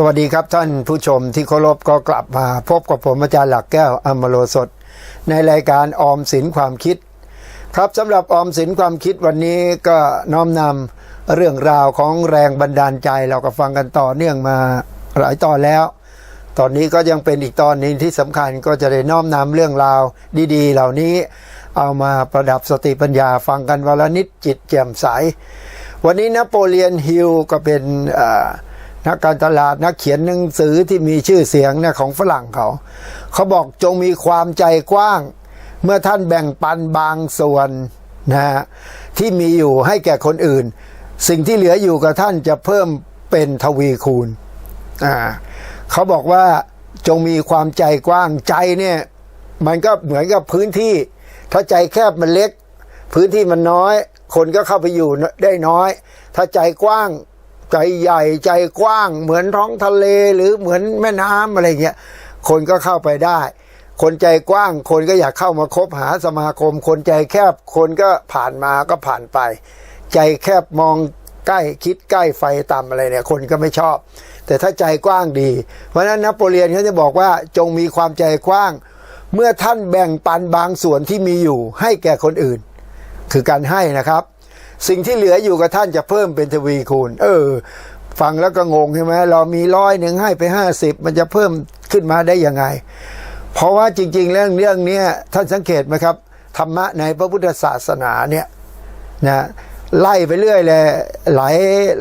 สวัสดีครับท่านผู้ชมที่เคารพก็กลับมาพบกับผมอาจารย์หลักแก้วอมโลสด ในรายการออมสินความคิด ครับสำหรับออมสินความคิดวันนี้ก็น้อมนำเรื่องราวของแรงบันดาลใจเราก็ฟังกันต่อเนื่องมาหลายตอนแล้ว ตอนนี้ก็ยังเป็นอีกตอนหนึงที่สำคัญก็จะได้น้อมนำเรื่องราวดีๆ เหล่านี้เอามาประดับสติปัญญาฟังกันวันละนิดจิตแจ่มใส วันนี้นโปเลียนฮิลก็เป็นอ่อ นักการตลาดนักเขียนหนังสือที่มีชื่อเสียงนะของฝรั่งเขา เขาบอกจงมีความใจกว้าง เมื่อท่านแบ่งปันบางส่วนนะฮะที่มีอยู่ให้แก่คนอื่น สิ่งที่เหลืออยู่กับท่านจะเพิ่มเป็นทวีคูณอ่าเขาบอกว่าจงมีความใจกว้างใจเนี่ยมันก็เหมือนกับพื้นที่ ถ้าใจแคบมันเล็ก พื้นที่มันน้อย คนก็เข้าไปอยู่ได้น้อย ถ้าใจกว้าง ใจใหญ่ใจกว้าง เหมือนท้องทะเลหรือเหมือนแม่น้ำอะไรเงี้ยคนก็เข้าไปได้ คนใจกว้าง คนก็อยากเข้ามาคบหาสมาคม คนใจแคบคนก็ผ่านมาก็ผ่านไป ใจแคบมองใกล้คิดใกล้ไฟต่ำอะไรเนี่ย คนก็ไม่ชอบ แต่ถ้าใจกว้างดี เพราะฉะนั้นนโปเลียนเขาจะบอกว่าจงมีความใจกว้าง เมื่อท่านแบ่งปันบางส่วนที่มีอยู่ให้แก่คนอื่น คือการให้นะครับ สิ่งที่เหลืออยู่กับท่านจะเพิ่มเป็นทวีคูณ เออ ฟังแล้วก็งงใช่ไหมเรามีร้อยหนึ่งให้ไปห้าสิบมันจะเพิ่มขึ้นมาได้ยังไง เพราะว่าจริง ๆ เรื่องเรื่องนี้ท่านสังเกตไหมครับ ธรรมะในพระพุทธศาสนาเนี่ยนะไล่ไปเรื่อยเลยหลาย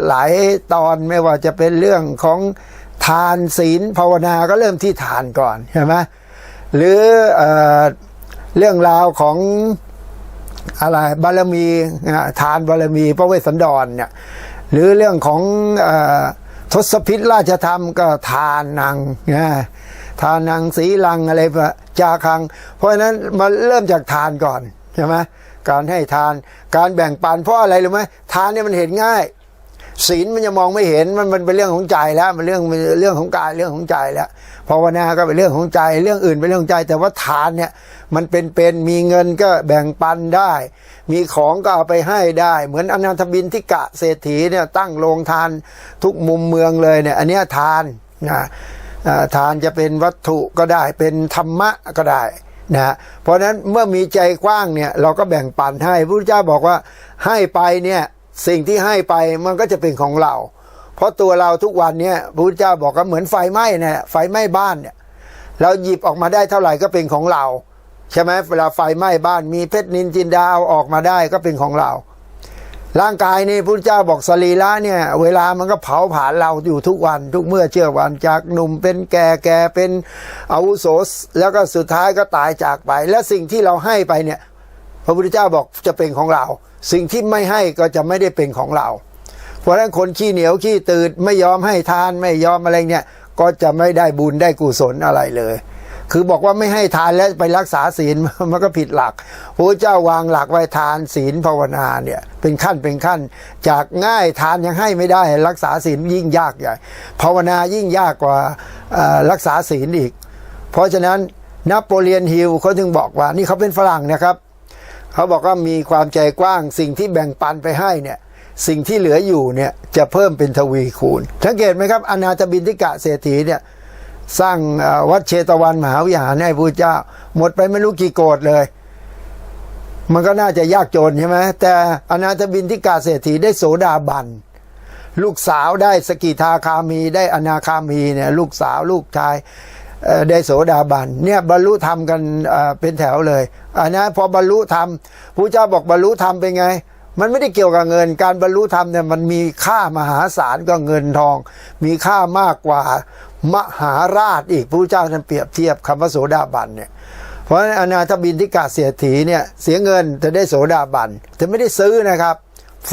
หลายตอนไม่ว่าจะเป็นเรื่องของทานศีลภาวนาก็เริ่มที่ทานก่อนใช่ไหมหรือเออเรื่องราวของ อะไรบารมีทานบารมีพระเวสสันดรเนี่ยหรือเรื่องของอทศพิษราชธรรมก็ทานนางนะทานนางสีลังอะไรแบบจาคัง เพราะฉะนั้นมาเริ่มจากทานก่อนใช่ไหมการให้ทานการแบ่งปันเพราะอะไรรู้ไหมทานเนี่ยมันเห็นง่าย ศีลมันจะมองไม่เห็นมันมันเป็นเรื่องของใจแล้ว มันเรื่องเรื่องของกายเรื่องของใจแล้วภาวนาก็เป็นเรื่องของใจ เรื่องอื่นเป็นเรื่องของใจ แต่ว่าทานเนี่ยมันเป็นเป็นมีเงินก็แบ่งปันได้ มีของก็เอาไปให้ได้ เหมือนอนาถบินทิกะเศรษฐีเนี่ยตั้งโรงทานทุกมุมเมืองเลยเนี่ยอันเนี้ยทานนะทานจะเป็นวัตถุก็ได้เป็นธรรมะก็ได้นะเพราะฉะนั้นเมื่อมีใจกว้างเนี่ยเราก็แบ่งปันให้พระพุทธเจ้าบอกว่าให้ไปเนี่ย สิ่งที่ให้ไปมันก็จะเป็นของเรา เพราะตัวเราทุกวันเนี่ยพระพุทธเจ้าบอกว่าเหมือนไฟไหม้เนี่ยไฟไหม้บ้านเนี่ยเราหยิบออกมาได้เท่าไหร่ก็เป็นของเรา ใช่ไหมเวลาไฟไหม้บ้านมีเพชรนินจินดาเอาออกมาได้ก็เป็นของเรา ร่างกายนี่พระพุทธเจ้าบอกสรีระเนี่ยเวลามันก็เผาผลาญเราอยู่ทุกวัน ทุกเมื่อเชื่อวันจากหนุ่มเป็นแก่แก่เป็นอาวุโสแล้วก็สุดท้ายก็ตายจากไป และสิ่งที่เราให้ไปเนี่ยพระพุทธเจ้าบอกจะเป็นของเรา สิ่งที่ไม่ให้ก็จะไม่ได้เป็นของเรา เพราะฉะนั้นคนขี้เหนียวขี้ตืดไม่ยอมให้ทานไม่ยอมอะไรเนี่ยก็จะไม่ได้บุญได้กุศลอะไรเลย คือบอกว่าไม่ให้ทานแล้วไปรักษาศีลมันก็ผิดหลักพระเจ้าวางหลักไว้ทานศีลภาวนาเนี่ยเป็นขั้นเป็นขั้น จากง่ายทานยังให้ไม่ได้รักษาศีลยิ่งยากใหญ่ภาวนายิ่งยากกว่ารักษาศีลอีก เพราะฉะนั้นนโปเลียนฮิลเขาถึงบอกว่านี่เขาเป็นฝรั่งนะครับ เขาบอกว่ามีความใจกว้าง สิ่งที่แบ่งปันไปให้เนี่ยสิ่งที่เหลืออยู่เนี่ยจะเพิ่มเป็นทวีคูณสังเกตไหมครับอนาถบินทิกะเศรษฐีเนี่ยสร้างวัดเชตวันมหาวิหารให้พระเจ้า หมดไปไม่รู้กี่โกดเลย มันก็น่าจะยากจนใช่ไหมแต่อนาถบินทิกะเศรษฐีได้โสดาบัน ลูกสาวได้สกิทาคามีได้อนาคามีเนี่ยลูกสาวลูกชาย ได้โสดาบันเนี่ยบรรลุธรรมกันเป็นแถวเลยอันนะพอบรรลุธรรมพระเจ้าบอกบรรลุธรรมเป็นไง มันไม่ได้เกี่ยวกับเงิน การบรรลุธรรมเนี่ยมันมีค่ามหาศาลก็เงินทอง มีค่ามากกว่ามหาราชอีกพระเจ้าท่านเปรียบเทียบคำว่าโสดาบันเนี่ยเพราะฉะนั้นอนาถบินทิกาเสียถีเนี่ยเสียเงินแต่ได้โสดาบันแต่ไม่ได้ซื้อนะครับ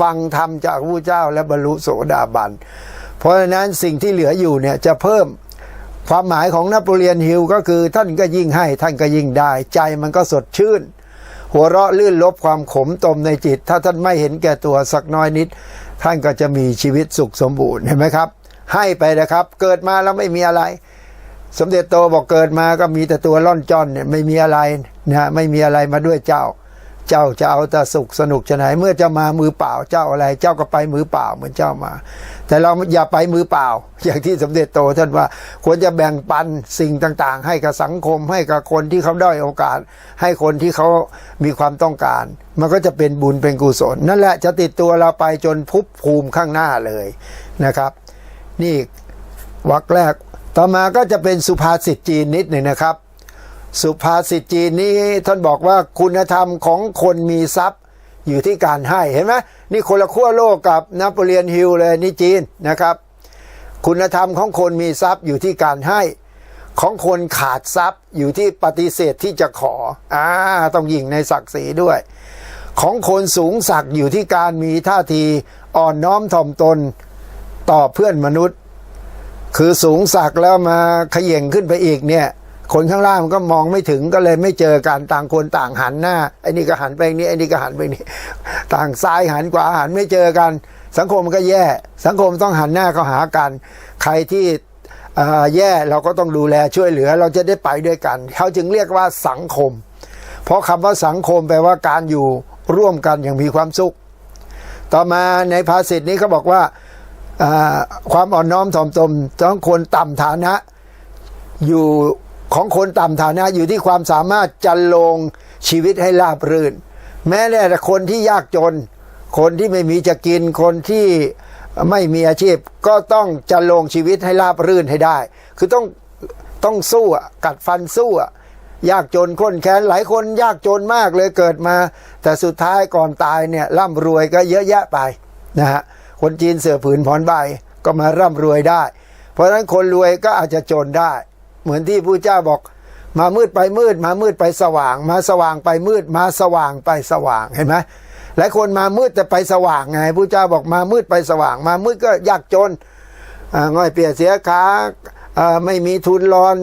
ฟังธรรมจากพระเจ้าและบรรลุโสดาบันเพราะฉะนั้นสิ่งที่เหลืออยู่เนี่ยจะเพิ่ม ความหมายของนโปเลียนฮิลก็คือท่านก็ยิ่งให้ท่านก็ยิ่งได้ ใจมันก็สดชื่น หัวเราะลื่นลบความขมตมในจิต ถ้าท่านไม่เห็นแก่ตัวสักน้อยนิด ท่านก็จะมีชีวิตสุขสมบูรณ์เห็นไหมครับ ให้ไปนะครับ เกิดมาแล้วไม่มีอะไร สมเด็จโตบอกเกิดมาก็มีแต่ตัวล่อนจ้อนเนี่ยไม่มีอะไรนะฮะไม่มีอะไรมาด้วยเจ้า เจ้าจะเอาแต่สุขสนุกจะไหนเมื่อจะมามือเปล่าเจ้าอะไร เจ้าก็ไปมือเปล่าเหมือนเจ้ามา แต่เราอย่าไปมือเปล่า อย่างที่สมเด็จโตท่านว่าควรจะแบ่งปันสิ่งต่างๆ ให้กับสังคมให้กับคนที่เขาได้โอกาส ให้คนที่เขามีความต้องการ มันก็จะเป็นบุญเป็นกุศล นั่นแหละจะติดตัวเราไปจนภุบภูมิข้างหน้าเลยนะครับ นี่วรรคแรกต่อมาก็จะเป็นสุภาษิตจีนนิดหนึ่งนะครับ สุภาษิตจีนนี้ท่านบอกว่าคุณธรรมของคนมีทรัพย์อยู่ที่การให้เห็นไหมนี่คนละขั้วโลกกับนโปเลียนฮิลเลยนี่จีนนะครับ คุณธรรมของคนมีทรัพย์อยู่ที่การให้ ของคนขาดทรัพย์อยู่ที่ปฏิเสธที่จะขออ่าต้องยิงในศักดิ์ศรีด้วย ของคนสูงสักดิ์อยู่ที่การมีท่าทีอ่อนน้อมถ่อมตนต่อเพื่อนมนุษย์ คือสูงสักดิ์แล้วมาเขย่งขึ้นไปอีกเนี่ย คนข้างล่างมันก็มองไม่ถึงก็เลยไม่เจอกันต่างคนต่างหันหน้าไอ้นี่ก็หันไปนี้ไอ้นี่ก็หันไปนี้ต่างซ้ายหันขวาหันไม่เจอกัน สังคมมันก็แย่ สังคมต้องหันหน้าเข้าหากัน ใครที่แย่เราก็ต้องดูแลช่วยเหลือเราจะได้ไปด้วยกัน เขาจึงเรียกว่าสังคม เพราะคำว่าสังคมแปลว่าการอยู่ร่วมกันอย่างมีความสุข ต่อมาในภาษิตนี้เขาบอกว่าอ่าความอ่อนน้อมถ่อมตนต้องคนต่ำฐานะอยู่ ของคนต่ำฐานะอยู่ที่ความสามารถจันลงชีวิตให้ราบรื่น แม้แต่คนที่ยากจน คนที่ไม่มีจะกินคนที่ไม่มีอาชีพก็ต้องจันลงชีวิตให้ราบรื่นให้ได้ คือต้องต้องสู้อะกัดฟันสู้อะยากจนข้นแค้นหลายคนยากจนมากเลยเกิดมา แต่สุดท้ายก่อนตายเนี่ยร่ำรวยก็เยอะแยะไปนะฮะคนจีนเสือผืนผ่อนใบก็มาร่ำรวยได้ เพราะฉะนั้นคนรวยก็อาจจะจนได้ เหมือนที่พระเจ้าบอก มามืดไปมืด มามืดไปสว่าง มาสว่างไปมืด มาสว่างไปสว่างเห็นไหมหลายคนมามืดแต่ไปสว่างไงพระเจ้าบอกมามืดไปสว่าง มามืดก็ยากจนง่อยเปียเสียขาไม่มีทุนรอน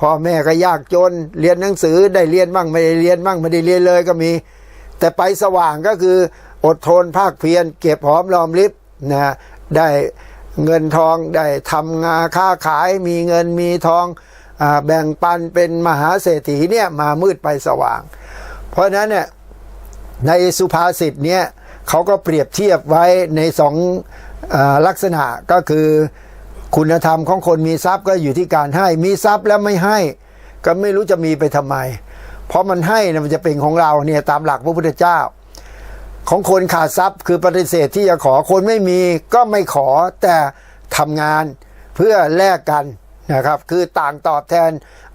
พ่อแม่ก็ยากจน เรียนหนังสือได้เรียนบ้างไม่ได้เรียนบ้างไม่ได้เรียนเลยก็มี แต่ไปสว่างก็คืออดทนภาคเพียรเก็บหอมรอมริบนะได้เงินทองได้ทำงานค้าขายมีเงินมีทอง แบ่งปันเป็นมหาเศรษฐีเนี่ยมามืดไปสว่าง เพราะนั้นเนี่ยในสุภาษิตเนี่ยเขาก็เปรียบเทียบไว้ในสองอลักษณะก็คือคุณธรรมของคนมีทรัพย์ก็อยู่ที่การให้มีทรัพย์แล้วไม่ให้ ก็ไม่รู้จะมีไปทำไม เพราะมันให้นะมันจะเป็นของเราเนี่ยตามหลักพระพุทธเจ้า ของคนขาดทรัพย์คือปฏิเสธที่จะขอคนไม่มีก็ไม่ขอแต่ทำงานเพื่อแลกกัน นะครับคือต่างตอบแทน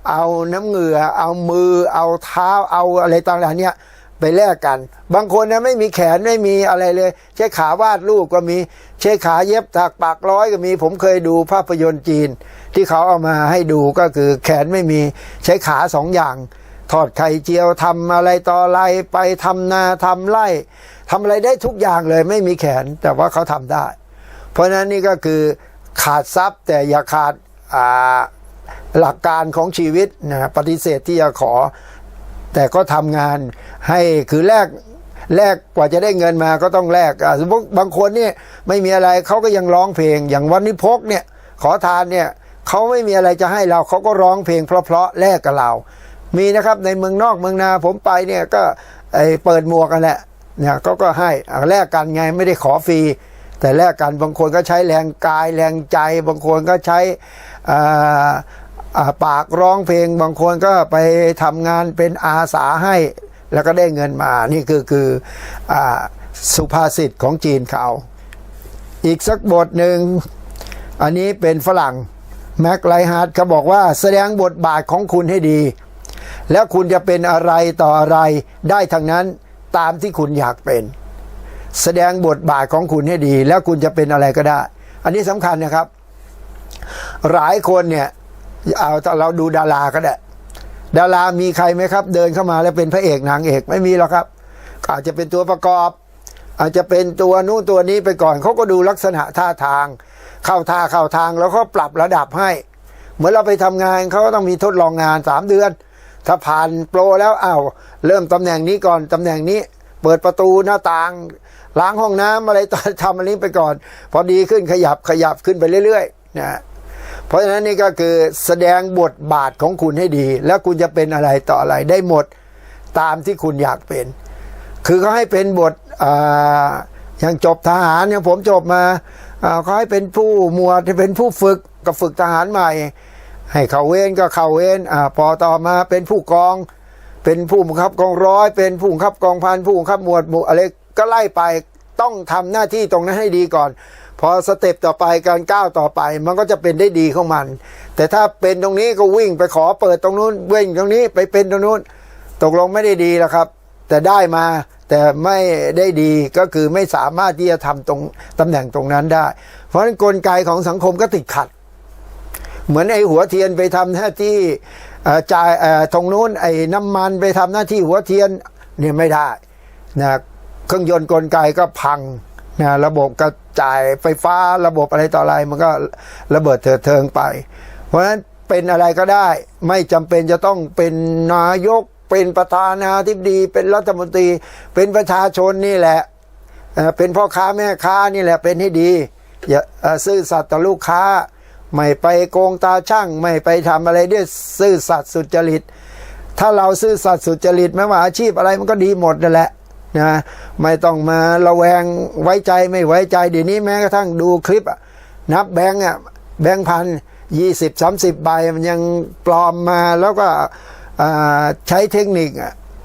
เอาน้ำเหงื่อ เอามือ เอาเท้าเอาอะไรต่างๆเนี่ยไปแลกกัน บางคนนะไม่มีแขนไม่มีอะไรเลย ใช้ขาวาดรูปก็มีใช้ขาเย็บถักปากร้อยก็มี ผมเคยดูภาพยนตร์จีน ที่เขาเอามาให้ดูก็คือแขนไม่มีใช้ขาสองอย่างทอดไข่เจียวทำอะไรต่ออะไรไปทำนาทำไร่ทำอะไรได้ทุกอย่างเลย ไม่มีแขนแต่ว่าเขาทำได้ เพราะฉะนั้นนี่ก็คือขาดทรัพย์แต่อย่าขาด หลักการของชีวิตนะปฏิเสธที่จะขอ แต่ก็ทำงานให้คือแลกแลกกว่าจะได้เงินมาก็ต้องแลกสมมติบางคนเนี่ยไม่มีอะไรเขาก็ยังร้องเพลง อย่างวันนี้พกเนี่ยขอทานเนี่ยเขาไม่มีอะไรจะให้เราเขาก็ร้องเพลงเพราะๆแลกกับเรา มีนะครับในเมืองนอกเมืองนาผมไปเนี่ยก็ไอเปิดหมวกกันแหละเนี่ยก็ก็ให้แลกกันไงไม่ได้ขอฟรีแต่แลกกันบางคนก็ใช้แรงกายแรงใจ บางคนก็ใช้ ปากร้องเพลงบางคนก็ไปทำงานเป็นอาสาให้ แล้วก็ได้เงินมา นี่คือคืออสุภาษิตของจีนเขาอีกสักบทหนึ่ง อันนี้เป็นฝรั่งแม็กไลฮาร์ดเขาบอกว่าแสดงบทบาทของคุณให้ดี แล้วคุณจะเป็นอะไรต่ออะไรได้ทั้งนั้นตามที่คุณอยากเป็น แสดงบทบาทของคุณให้ดี แล้วคุณจะเป็นอะไรก็ได้ อันนี้สำคัญนะครับ หลายคนเนี่ยเอาเราดูดาราก็ได้ดารามีใครไหมครับ เดินเข้ามาแล้วเป็นพระเอกนางเอกไม่มีหรอกครับ อาจจะเป็นตัวประกอบ อาจจะเป็นตัวนู้นตัวนี้ไปก่อนเขาก็ดูลักษณะท่าทาง เข้าท่าเข้าทางแล้วก็ปรับระดับให้ เหมือนเราไปทำงานเขาก็ต้องมีทดลองงานสามเดือน ถ้าผ่านโปรแล้วอ้าวเริ่มตำแหน่งนี้ก่อนตำแหน่งนี้ เปิดประตูหน้าต่าง ล้างห้องน้ำอะไรตอนทำอันนี้ไปก่อน พอดีขึ้นขยับขยับขึ้นไปเรื่อยๆนะ เพราะฉะนั้นนี่ก็คือแสดงบทบาทของคุณให้ดี แล้วคุณจะเป็นอะไรต่ออะไรได้หมดตามที่คุณอยากเป็น คือเขาให้เป็นบทออย่างจบทหารอย่างผมจบมาเขาให้เป็นผู้หมวดเป็นผู้ฝึกก็ฝึกทหารใหม่ ให้เข้าเวรก็เข้าเวรอ่าพอต่อมาเป็นผู้กอง เป็นผู้บังคับกองร้อย เป็นผู้บังคับกองพันผู้บังคับหมวดหมู่อะไรก็ไล่ไปต้องทำหน้าที่ตรงนั้นให้ดีก่อน พอสเต็ปต่อไปการก้าวต่อไปมันก็จะเป็นได้ดีของมัน แต่ถ้าเป็นตรงนี้ก็วิ่งไปขอเปิดตรงนู้นวิ่งตรงนี้ไปเป็นตรงนู้น ตกลงไม่ได้ดีแล้วครับ แต่ได้มาแต่ไม่ได้ดีก็คือไม่สามารถที่จะทำตรงตำแหน่งตรงนั้นได้ เพราะฉะนั้นกลไกของสังคมก็ติดขัด เหมือนไอ้หัวเทียนไปทำหน้าที่จ่ายตรงนู้นไอ้น้ำมันไปทำหน้าที่หัวเทียนเนี่ยไม่ได้นะเครื่องยนต์กลไกก็พัง นะระบบกระจายไฟฟ้าระบบอะไรต่ออะไรมันก็ระเบิดเถิดเทิงไป เพราะฉะนั้นเป็นอะไรก็ได้ ไม่จำเป็นจะต้องเป็นนายกเป็นประธานาธิบดี เป็นรัฐมนตรี เป็นประชาชนนี่แหละเป็นพ่อค้าแม่ค้านี่แหละเป็นให้ดี อย่าซื่อสัตย์ต่อลูกค้า ไม่ไปโกงตาช่าง ไม่ไปทำอะไรด้วยซื่อสัตย์สุจริต ถ้าเราซื่อสัตย์สุจริตไม่ว่าอาชีพอะไรมันก็ดีหมดนั่นแหละ นะไม่ต้องมาระแวงไว้ใจไม่ไว้ใจเดี๋ยวนี้แม้กระทั่งดูคลิปนับแบงก์อะแบงค์พันยี่สิบสามสิบใบมันยังปลอมมาแล้วก็ใช้เทคนิค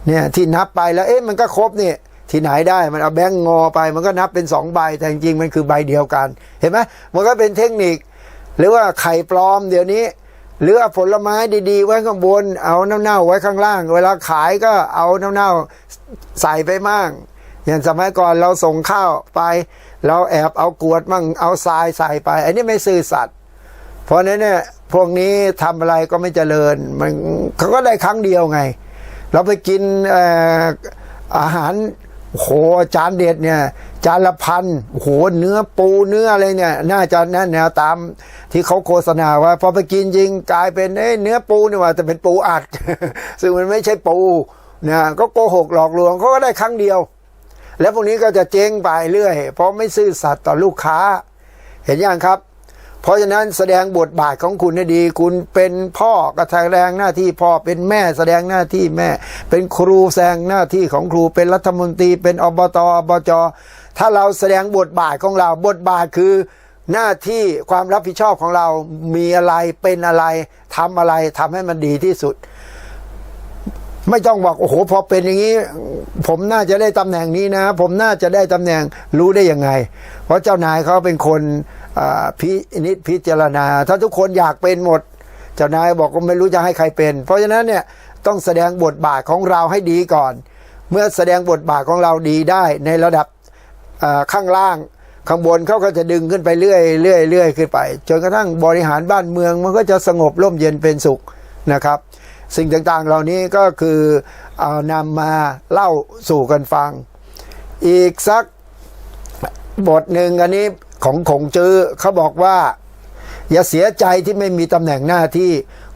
เนี่ยที่นับไปแล้วเอ๊ะมันก็ครบนี่ที่ไหนได้มันเอาแบงก์งอไป มันก็นับเป็นสองใบแต่จริงมันคือใบเดียวกัน เห็นไหมมันก็เป็นเทคนิค หรือว่าไข่ปลอมเดี๋ยวนี้ หรือเอาผลไม้ดีๆ ไว้ข้างบน เอาเน่าๆไว้ข้างล่าง เวลาขายก็เอาเน่าๆใส่ไปมั่งอย่างสมัยก่อนเราส่งข้าวไป เราแอบเอากรวดมั่งเอาทรายใส่ไป อันนี้ไม่ซื่อสัตย์เพราะนั้นเนี่ยพวกนี้ทำอะไรก็ไม่เจริญมันเขาก็ได้ครั้งเดียวไง เราไปกินออาหารโโหจานเด็ดเนี่ย จานละพันโอ้โหเนื้อปูเนื้ออะไรเนี่ย น่าจะนั่นแนวตามที่เขาโฆษณาว่าพอไปกินจริงกลายเป็นเอ้เนื้อปูนี่ว่าแต่เป็นปูอัด ซึ่งมันไม่ใช่ปูนะก็โกหกหลอกลวงเขาก็ได้ครั้งเดียว แล้วพวกนี้ก็จะเจ๊งไปเรื่อย เพราะไม่ซื่อสัตย์ต่อลูกค้า เห็นยังครับ เพราะฉะนั้นแสดงบทบาทของคุณให้ดี คุณเป็นพ่อก็แสดงหน้าที่พ่อเป็นแม่แสดงหน้าที่แม่ เป็นครูแสดงหน้าที่ของครูเป็นรัฐมนตรีเป็นอบตอบจ ถ้าเราแสดงบทบาทของเราบทบาทคือหน้าที่ความรับผิดชอบของเรามีอะไรเป็นอะไรทำอะไรทำให้มันดีที่สุด ไม่ต้องบอกโอ้โหพอเป็นอย่างนี้ ผมน่าจะได้ตำแหน่งนี้นะ ผมน่าจะได้ตำแหน่งรู้ได้ยังไง เพราะเจ้านายเขาเป็นคนพินิจพิจารณา ถ้าทุกคนอยากเป็นหมด เจ้านายบอกก็ไม่รู้จะให้ใครเป็น เพราะฉะนั้นเนี่ยต้องแสดงบทบาทของเราให้ดีก่อน เมื่อแสดงบทบาทของเราดีได้ในระดับ ข้างล่างข้างบนเขาก็จะดึงขึ้นไปเรื่อยเรื่อยเรื่อยขึ้นไปจนกระทั่งบริหารบ้านเมืองมันก็จะสงบร่มเย็นเป็นสุขนะครับ สิ่งต่างๆเหล่านี้ก็คือเอานำมาเล่าสู่กันฟัง อีกสักบทหนึ่งอันนี้ของขงจื้อเขาบอกว่า อย่าเสียใจที่ไม่มีตำแหน่งหน้าที่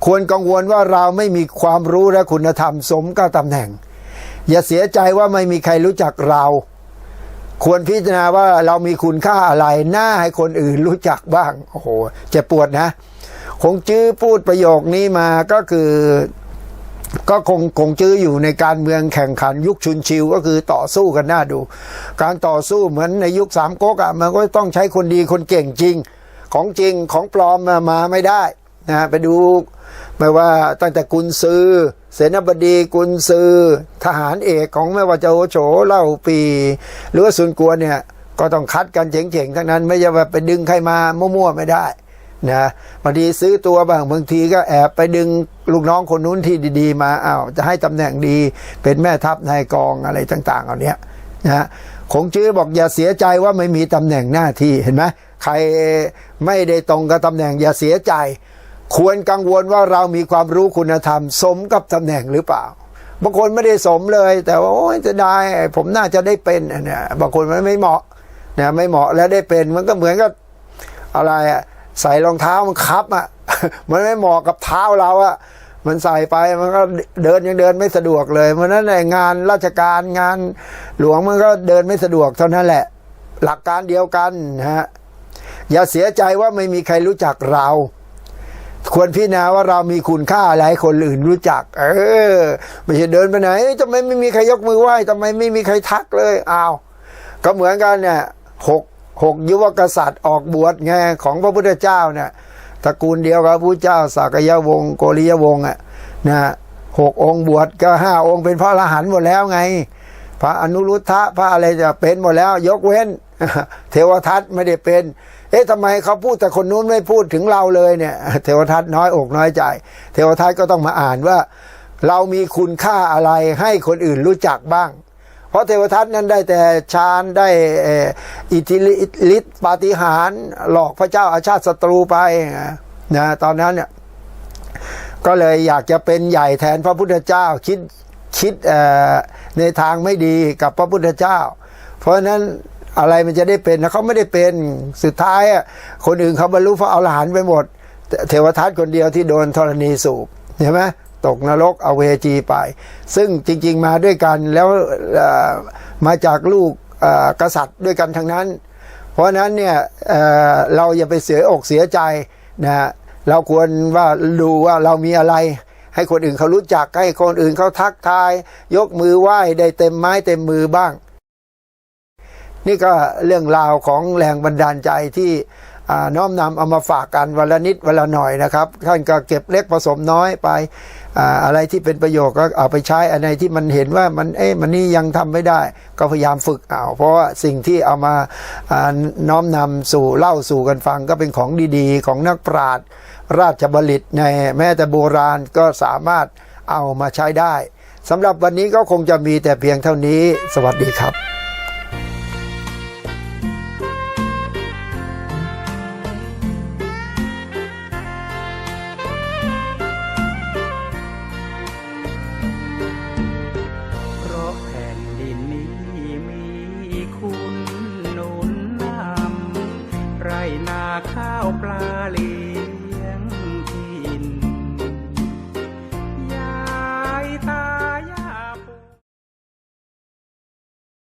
ควรกังวลว่าเราไม่มีความรู้และคุณธรรมสมกับตำแหน่ง อย่าเสียใจว่าไม่มีใครรู้จักเรา ควรพิจารณาว่าเรามีคุณค่าอะไรน่าให้คนอื่นรู้จักบ้างโอ้โหเจ็บปวดนะ คงจื้อพูดประโยคนี้มาก็คือ ก็คงคงจื้ออยู่ในการเมืองแข่งขันยุคชุนชิวก็คือต่อสู้กันหน้าดู การต่อก๊เหมือนในยุคสามก๊กอะมันก็ต้องใช้คนดีคนเก่งจริง ของจริงของปลอมมามาไม่ได้นะไปดู ไม่ว่าตั้งแต่กุนซือ เสนาบดีกุนซือ ทหารเอกของไม่ว่าจะโอโฉเล่าปี หรือว่าซุนกัวเนี่ยก็ต้องคัดกันเจ๋งๆ ทั้งนั้นไม่ใช่ว่าไปดึงใครมามั่วๆไม่ได้นะบางทีซื้อตัวบางบางทีก็แอบไปดึงลูกน้องคนนู้นที่ดี ๆ มาอ้าวจะให้ตำแหน่งดีเป็นแม่ทัพนายกองอะไรต่างๆเหล่านี้ยนะคงจื้อบอกอย่าเสียใจว่าไม่มีตำแหน่งหน้าที่เห็นไหมใครไม่ได้ตรงกับตำแหน่งอย่าเสียใจ ควรกังวลว่าเรามีความรู้คุณธรรม สมกับตำแหน่งหรือเปล่าบางคนไม่ได้สมเลย แต่ว่าโอ้ยจะได้ผมน่าจะได้เป็นเนี่ยบางคนมันไม่เหมาะนะไม่เหมาะแล้วได้เป็นมันก็เหมือนกับอะไรอะใส่รองเท้ามันคับอะมันไม่เหมาะกับเท้าเราอะมันใส่ไปมันก็เดินยังเดินไม่สะดวกเลยเพราะนั้นในงานราชการงานหลวงมันก็เดินไม่สะดวกเท่านั้นแหละ หลักการเดียวกันนะฮะอย่าเสียใจว่าไม่มีใครรู้จักเรา ควรพิจารณาว่าเรามีคุณค่าอะไรให้คนอื่นรู้จัก เออ ไม่ใช่เดินไปไหนทำไมไม่มีใครยกมือไหว้ทำไมไม่มีใครทักเลยอ้าวก็เหมือนกันเนี่ยหกหกยุวกษัตริย์ออกบวชไงของพระพุทธเจ้าเนี่ยตระกูลเดียวกับพระพุทธเจ้าสากยวงศ์โกริยวงศ์อะนะหกองค์บวชก็ห้าองค์เป็นพระอรหันต์หมดแล้วไง พระอนุรุทธะพระอะไรจะเป็นหมดแล้ว ยกเว้น เทวทัตไม่ได้เป็น เอ๊ะทำไมเขาพูดแต่คนนู้นไม่พูดถึงเราเลยเนี่ย เทวทัตน้อยอกน้อยใจ เทวทัตก็ต้องมาอ่านว่า เรามีคุณค่าอะไรให้คนอื่นรู้จักบ้าง เพราะเทวทัตนั้นได้แต่ฌานได้อิทธิฤทธิปาฏิหาริย์หลอกพระเจ้าอาชาติศัตรูไปนะตอนนั้นเนี่ยก็เลยอยากจะเป็นใหญ่แทนพระพุทธเจ้าคิดคิดในทางไม่ดีกับพระพุทธเจ้า เพราะฉะนั้น อะไรมันจะได้เป็นนะเขาไม่ได้เป็นสุดท้ายอะคนอื่นเขาบรรลุพระอรหันต์ไปหมด เทวทัตคนเดียวที่โดนธรณีสูบเห็นไหมตกนรกเอาเวจีไป ซึ่งจริง ๆมาด้วยกันแล้วมาจากลูกกษัตริย์ด้วยกันทั้งนั้น เพราะนั้นเนี่ยเเราอย่าไปเสียอกเสียใจนะเราควรว่าดูว่าเรามีอะไร ให้คนอื่นเขารู้จักให้คนอื่นเขาทักทาย ยกมือไหว้ได้เต็มไม้เต็มมือบ้าง นี่ก็เรื่องราวของแรงบันดาลใจที่น้อมนำเอามาฝากกันวันละนิดวันละหน่อยนะครับ ท่านก็เก็บเล็กผสมน้อยไปออะไรที่เป็นประโยชน์ก็เอาไปใช้อะไรที่มันเห็นว่ามันเอ๊ะมันนี่ยังทำไม่ได้ ก็พยายามฝึกเอาเพราะว่าสิ่งที่เอามาน้อมนำสู่เล่าสู่กันฟังก็เป็นของดีๆ ของนักปราชญ์ราชบัณฑิตในแม้แต่โบราณก็สามารถเอามาใช้ได้สำหรับวันนี้ก็คงจะมีแต่เพียงเท่านี้ สวัสดีครับ